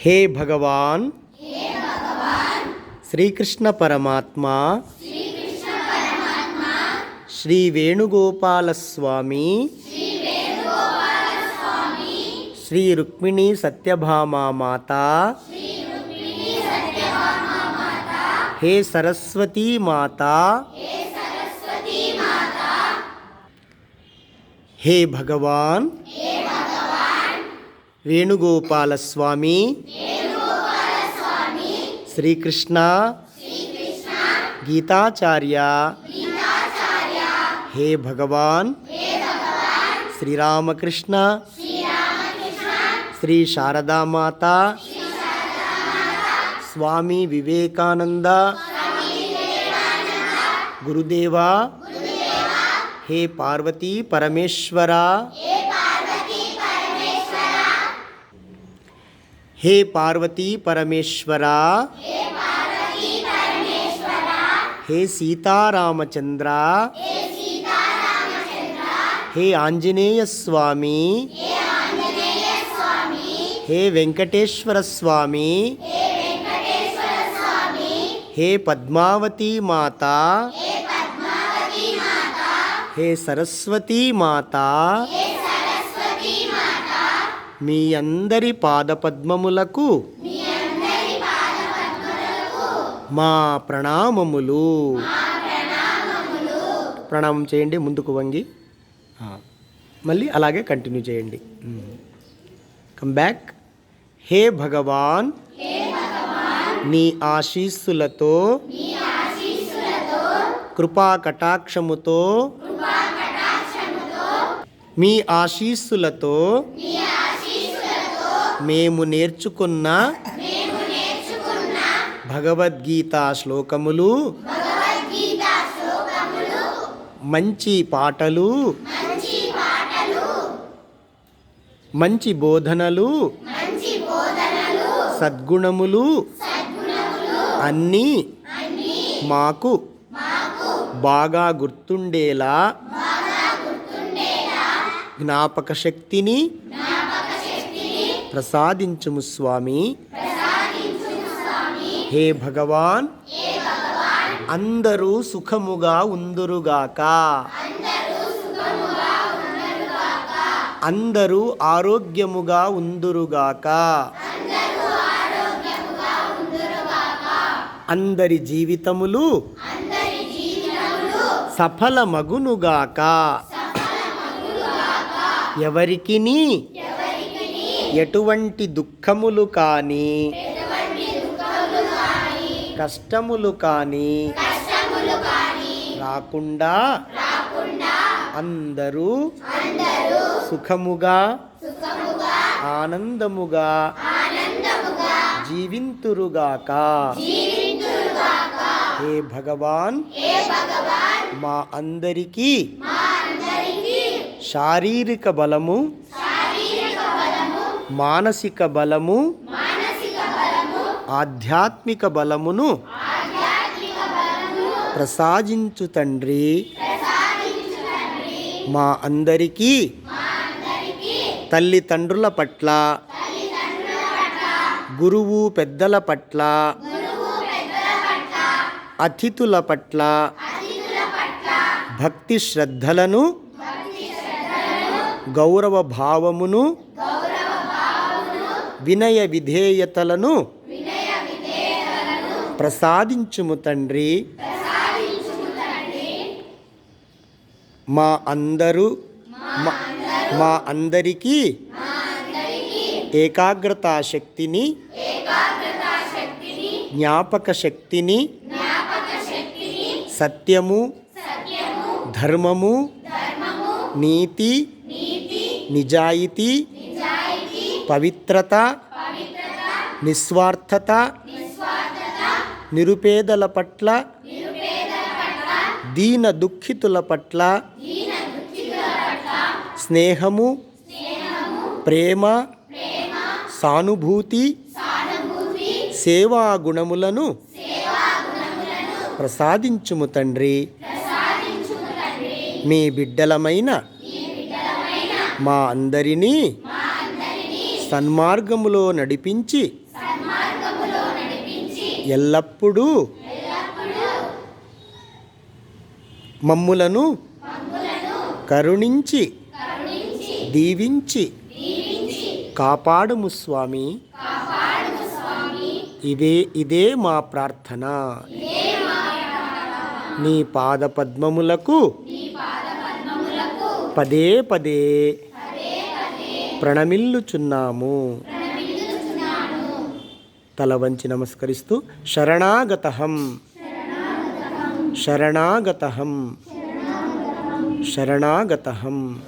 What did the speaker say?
హే భగవాన్. శ్రీకృష్ణ పరమాత్మ. శ్రీ వేణుగోపాలస్వామి శ్రీ రుక్మిణి సత్యభామా మాత. హే సరస్వతీ మాత. హే భగవాన్. వేణుగోపాల స్వామి శ్రీకృష్ణ. గీతాచార్య. హే భగవాన్. శ్రీరామకృష్ణ. శ్రీ శారదామాత. స్వామి వివేకానంద. గురుదేవా. హే పార్వతీ పరమేశ్వర. హే పార్వతీ పరమేశ్వర హే సీతారామచంద్ర హే ఆంజనేయ స్వామి హే వెంకటేశ్వర స్వామి హే పద్మావతీ మాత హే సరస్వతీ మాత మీ అందరి పాదపద్మములకు మా ప్రణామములు. ప్రణామం చేయండి ముందుకు వంగి. మళ్ళీ అలాగే కంటిన్యూ చేయండి. కమ్ బ్యాక్ హే భగవాన్. నీ ఆశీస్సులతో. కృపా కటాక్షముతో. మీ ఆశీస్సులతో. మేము నేర్చుకున్న భగవద్గీత శ్లోకములు మంచి పాటలు మంచి బోధనలు సద్గుణములు అన్నీ మాకు బాగా గుర్తుండేలా జ్ఞాపక శక్తిని ప్రసాదించుము స్వామి. హే భగవాన్ అందరూ సుఖముగా ఉందురుగాక. అందరూ ఆరోగ్యముగా ఉందురుగాక. అందరి జీవితములు సఫలమగునుగాక. ఎవరికిని ఎటువంటి దుఃఖములు కానీ కష్టములు కానీ రాకుండా అందరూ సుఖముగా ఆనందముగా జీవింతురుగాక. హే భగవాన్ మా అందరికీ శారీరక బలము మానసిక బలము ఆధ్యాత్మిక బలమును ప్రసాదించు తండ్రి. మా అందరికీ తల్లిదండ్రుల పట్ల గురువు పెద్దల పట్ల అతిథుల పట్ల భక్తి శ్రద్ధలను గౌరవ భావమును వినయ విధేయతలను ప్రసాదించుము తండ్రి. మా అందరూ మా- మా అందరికీ ఏకాగ్రతా శక్తిని జ్ఞాపక శక్తిని సత్యము ధర్మము నీతి నిజాయితీ పవిత్రత నిస్వార్థత నిరుపేదల పట్ల దీన దుఃఖితుల పట్ల స్నేహము ప్రేమ సానుభూతి సేవా గుణములను ప్రసాదించుము తండ్రి. మీ బిడ్డలమైన మా అందరినీ సన్మార్గములో నడిపించి ఎల్లప్పుడూ మమ్ములను కరుణించి దీవించి కాపాడుము స్వామి. ఇదే ఇదే మా ప్రార్థన. నీ పాద పద్మములకు పదే పదే ప్రణమిల్లుచున్నాము. తల వంచి నమస్కరిస్తూ శరణాగతహం. శరణాగతహం. శరణాగతహం.